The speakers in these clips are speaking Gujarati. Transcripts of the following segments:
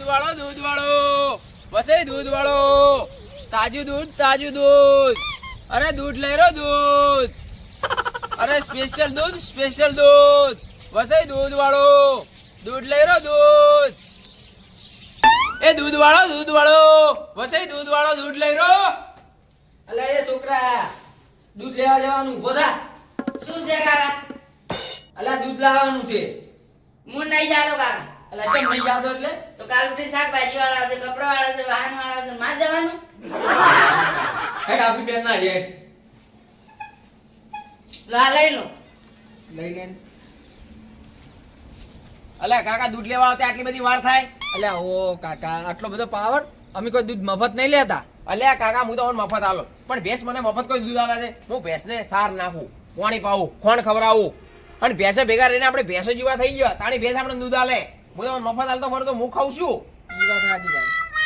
દૂધ વાળો દૂધ વાળો વસે દૂધ વાળો તાજું દૂધ તાજું દૂધ. અરે દૂધ લઈ રહ્યો દૂધ. અરે સ્પેશિયલ દૂધ સ્પેશિયલ દૂધ. વસે દૂધ વાળો દૂધ લઈ રહ્યો દૂધ. એ દૂધ વાળો દૂધ વાળો વસે દૂધ વાળો દૂધ લઈ રહ્યો. અલે એ છોકરા દૂધ લેવા જવાનું. ઊભો થા. શું છે કાકા? અલા દૂધ લાવવાનું છે. હું નહીં જાતો કાકા. અલા ચમ નહીં જાતો એટલે? તો કાલ ઉઠી શાકભાજી વાળા આવશે કપડા વાળા આવશે વાહન વાળા આવશે માં જવાનું. હેડ આપી બેન ના હેડ લા લઈ લો. લઈ લે અલ્યા કાકા દૂધ લેવા આવતા આટલી બધી વાર થાય? અલે ઓ કાકા આટલો બધો પાવર? અમે કોઈ દૂધ મફત નહીં લેતા. અલ્યા કાકા હું તો મફત આલો. પણ ભેંસ મને મફત કોઈ દૂધ આલે છે? હું ભેંસને સાર નાખું પાણી પાવું ખોણ ખવડાવું. અને ભેંસે ભેગા રહીને આપણે ભેંસો જેવા થઈ ગયા તાણી ભેંસ આપણે દૂધ આલે હું તમને મફત આલતો ફરતો હું ખાઉં છું.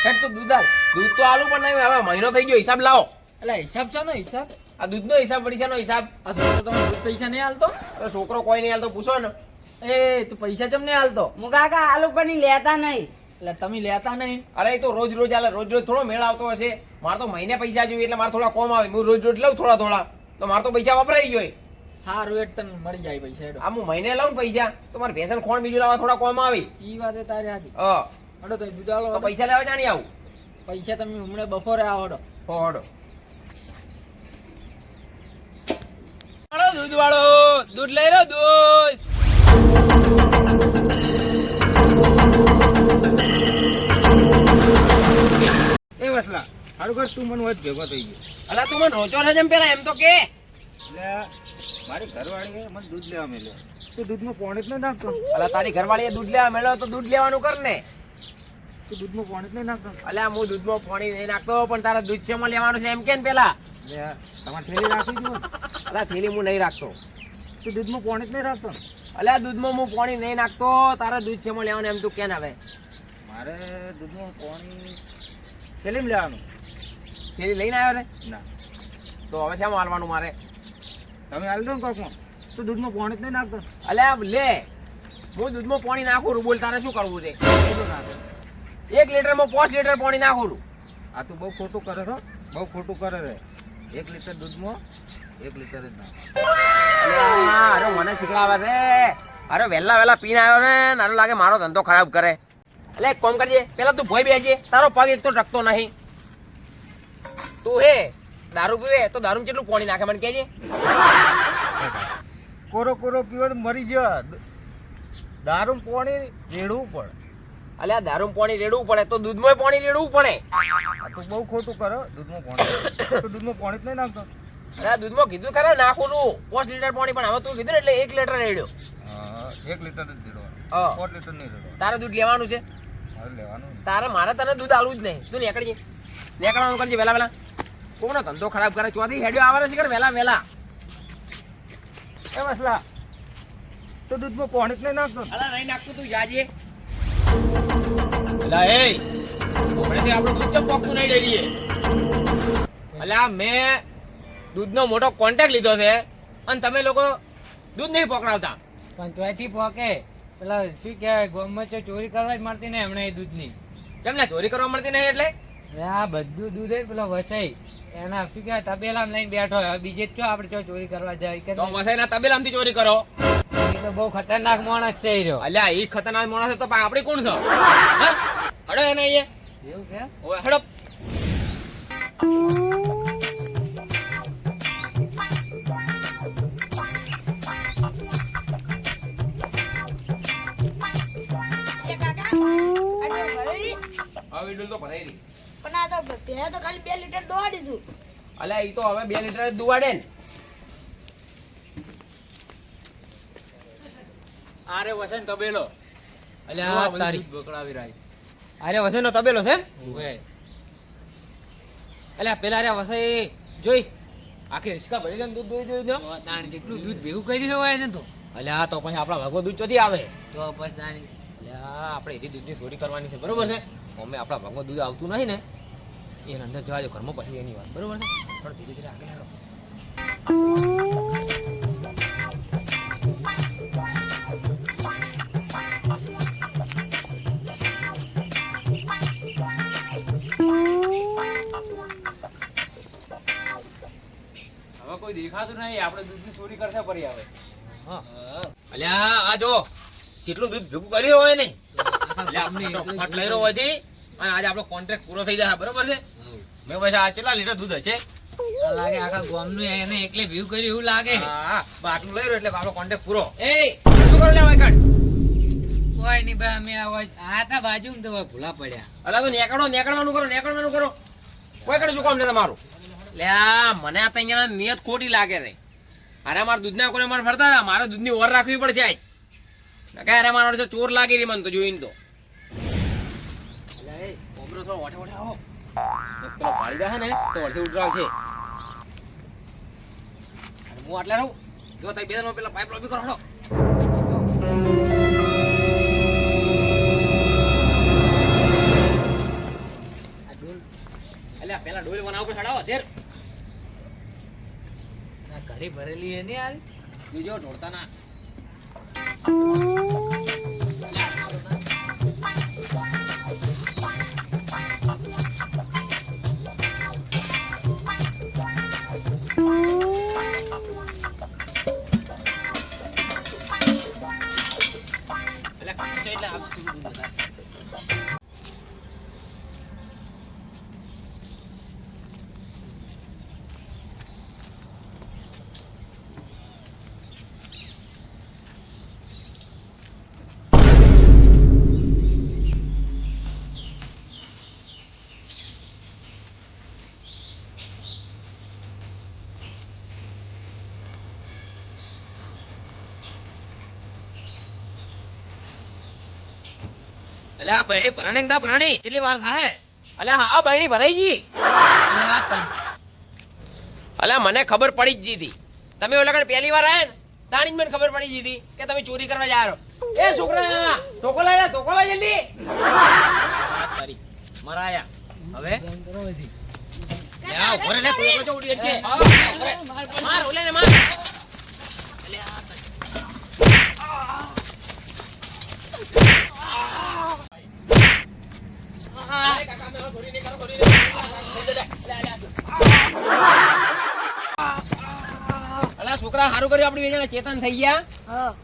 હેડ તો દૂધ આલ દૂધ તો આલું પણ નહીં હવે મહિનો થઈ ગયો હિસાબ લાવો. એટલે હિસાબ છે ને હિસાબ? આ દૂધનો હિસાબ પડીશાનો હિસાબ. આ છોકરો તમે દૂધ પૈસા નહીં હાલતો તો છોકરો કોઈ નહીં હાલતો પૂછો ને. એ તું પૈસા ચમ નહીં હાલતો હું કાકા આલુ પણ લેતા નહીં. એટલે તમે લેતા નહીં? અરે એ તો રોજ રોજ આલે રોજ રોજ થોડો મેળ આવતો હશે. મારે તો મહિને પૈસા જોઈએ એટલે મારે થોડા કોમ આવે. હું રોજ રોજ લઉં થોડા થોડા. તો મારે તો પૈસા વપરાઈ ગયો સારું એટ તને મળી જાય પૈસા એડો આ હું મહિને લઉં પૈસા? તો મારે ભેસન ખોણ બીજું લાવવા થોડા કોમ આવી. ઈ વાત તારી સાચી. હ. હડો તો દૂધ આલો પૈસા લેવા જાણી આવું? પૈસા તમે હમણાં બપોરે આવો હડો. ફોડો દૂધ વાળો દૂધ લઈ રહ્યો દૂધ. એ વસલા સારું કર તું મને વધ ભેગો થઈ ગયો. અલા તું મને રોચો છે જેમ પેલા એમ તો કે. એટલે મારી ઘરવાળીએ મને દૂધ લેવા મેલ્યો તું દૂધમાં પોણી જ નહીં નાખતો. અલા તારી ઘરવાળીએ દૂધ લેવા મેળવ્યો તો દૂધ લેવાનું કર ને. તું દૂધમાં પોણી જ નહીં નાખતો. અલ્યા હું દૂધમાં પોણી નહીં નાખતો પણ તારા દૂધ છે લેવાનું છે એમ કે ને પેલા તમારે થેલી રાખી દઉં અલા થેલી હું નહીં રાખતો. તું દૂધમાં પોણી જ નહીં રાખતો. અલ્યા દૂધમાં હું પોણી નહીં નાખતો તારા દૂધ છે લેવાનું એમ તું કે આવે મારે દૂધમાં પોણી થેલીમાં લેવાનું. થેલી લઈને આવ્યો ને ના. તો હવે શેમાં હાલવાનું મારે? તમે હાલ દો ને કોકમાં. તું દૂધમાં પાણી જ નહીં નાખતો. અલ્યા લે. હું દૂધમાં પાણી નાખું બોલ તારે શું કરવું છે? એક લીટરમાં પાંચ લીટર પાણી નાખું આ તું બહુ ખોટું કરે છો. બહુ ખોટું કરે રે એક લીટર દૂધમાં એક લીટર જ નાખ અરે મને શીખડાવે રે અરે વહેલા વહેલા પીને આવ્યો ને ને લાગે મારો ધંધો ખરાબ કરે. એટલે એક કોમ કરજે પેલા તું ભોય બેજે તારો પગ એક તો ટકતો નહીં. તું હે. દારૂ પીવે તો દારૂ કેટલું પાણી નાખે મને કહેજે. કોરો કોરો પીવો તો મરી જાય દારૂ પાણી રેડવું પડે. અલ્યા દારૂ પાણી રેડવું પડે તો દૂધમાં પાણી રેડવું પડે. આ તું બહુ ખોટું કરો દૂધમાં પાણી. તો દૂધમાં પાણી જ નહીં નાખતો. અરે દૂધમાં કીધું ખરા નાખું તું. પાંચ લીટર પાણી પણ હવે તું કીધું ને એટલે એક લીટર રેડ્યો. એક લીટર જ રેડો. પાંચ લીટર નહીં રેડો તારે દૂધ લેવાનું છે? લેવાનું તારે મારે તને દૂધ આલવું જ નહીં. તું નીકળજે. નીકળવાનું કરજે વહેલા વહેલા. કોનો ધંધો ખરાબ કરે ચોથી હેડ્યો આવે છે કે વહેલા વહેલા એ મસલા તું દૂધમાં પાણી જ નહીં નાખતો. અલા નહીં નાખતું તું જાજે. અલા એ હમણાંથી આપણું દૂધ ચમ પોકતું નહીં ડેરીએ. અલા મેં દૂધનો મોટો કોન્ટેક્ટ લીધો છે અને તમે લોકો દૂધ નહીં પકડાવતા. પણ ત્યાંથી પોકે. પેલા શું કહેવાય ગોમમાં ચોરી કરવા જ મળતી ને એમણે એ દૂધની. કેમ ના ચોરી કરવા મળતી નહીં એટલે? આ બધું દૂધ એ પેલો વસાઈ. એના શું તબેલામ તબેલામાં લઈને બેઠો હોય. હવે બીજે જ ચો આપણે ચો ચોરી કરવા જાય કે તો વસાઈના તબેલામથી ચોરી કરો. એ તો બહુ ખતરનાક માણસ છે ઈ રહ્યો. અલ્યા ઈ ખતરનાક માણસ છે તો પણ આપણે કોણ છો? હડો એને અહીંયા. એવું છે? ઓય હડો. હવે ઈડુલ તો ભરાઈ રહી પણ આ તો પહેલા તો ખાલી બે લીટર દોવાડી દીધું. અલ્યા ઈ તો હવે બે લીટર જ દુવાડે ને. આરે વસન તબેલો. અલ્યા તારી બકડાવી રહી અરે વસેનો તબેલો છે? ઓય. અલ્યા પેલા અરે વસે જોઈ. આખી રિસ્કા ભરી દે દૂધ દોઈ દોઈ દો. તાણ જેટલું દૂધ ભેગું કર્યું હોય ને તો. અલ્યા તો પછી આપણા ભાગો દૂધ ચોથી આવે. તો પછી દાણી અલ્યા હા આપણે એરી દૂધની ચોરી કરવાની છે બરોબર છે? અમે આપણા ભાગમાં દૂધ આવતું નહીં ને એના અંદર જવા દો ઘરમાં પછી એની વાત બરોબર છે? પણ ધીરે ધીરે આગળ હાલો. કોઈ દેખાતું નહીં આપણે દૂધની ચોરી કરશે પડી આવે હા. અલ્યા આ જો જેટલું દૂધ ભેગું કર્યું હોય નહીં ફટ લઈ રહ્યો હોયથી અને આજે આપણો કોન્ટ્રાક્ટ પૂરો થઈ જાય બરોબર છે? મેં પછી આ કેટલા લીટર દૂધ હશે? લાગે આખા ગામનું એને એકલે view કર્યું એવું લાગે. હા બાટલું લઈ રહ્યો એટલે આપણો કોન્ટ્રાક્ટ પૂરો. એ શું કરો લે વાયકણ કોઈ નહીં ભાઈ અમે આવા આ હતા બાજુમાં તો ભૂલા પડ્યા. અલા તો નેકડો નેકળવાનું કરો નેકળવાનું કરો. કોઈ કડે શું કામ ને તમારું? લે મને આ તૈયાર નિયત ખોટી લાગે રે. અરે મારા દૂધના કોને મને ફરતા મારે દૂધની ઓર રાખવી પડશે આજ. અરે મારા ચોર લાગી રહી મને તો જોઈને તો. એ કોબરો થોડો વાટે વાટે આવો પેલો પાડી જાય ને તો ઉડરાવશે અને હું આટલે રહું જો તઈ બે પેલા પાઇપ લોબી કરો આ અલ્યા પેલા ડોલ બનાવ ઉપર ચડાવો ધેર ઘડી ભરેલી એની હાલ? જોજો ઢોળતા ના できました。અલ્યા ભાઈ ભરાણી ના ભરાણી કેટલી વાર થાય? અલ્યા હા બહેણી ભરાઈ ગઈ. અલ્યા મને ખબર પડી જ જીધી તમે ઓલા કણ પહેલી વાર આયા ને તાણી જ મને ખબર પડી જીધી કે તમે ચોરી કરવા જા રહો એ છોકરા ટોકો લાય લે, ટોકો લાય જલ્દી. કરી હવે? લે આ ઊભો લે, ઉડી. માર માર અલા છોકરા સારું કર્યું. આપણે બે ચેતન થઈ ગયા. હા.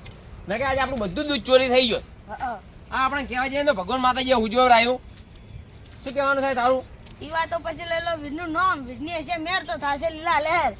મેં કે આજે આપણું બધું દૂધ ચોરી થઈ ગયું. હા આ આપણે કહેવા જઈએ તો ભગવાન માતાજી ઉજવર રાયું શું કહેવાનું થાય તારું? ઈ વાતો પછી લઈ લો વીરનું નામ વીરની હશે મેર તો થાશે લીલા લહેર.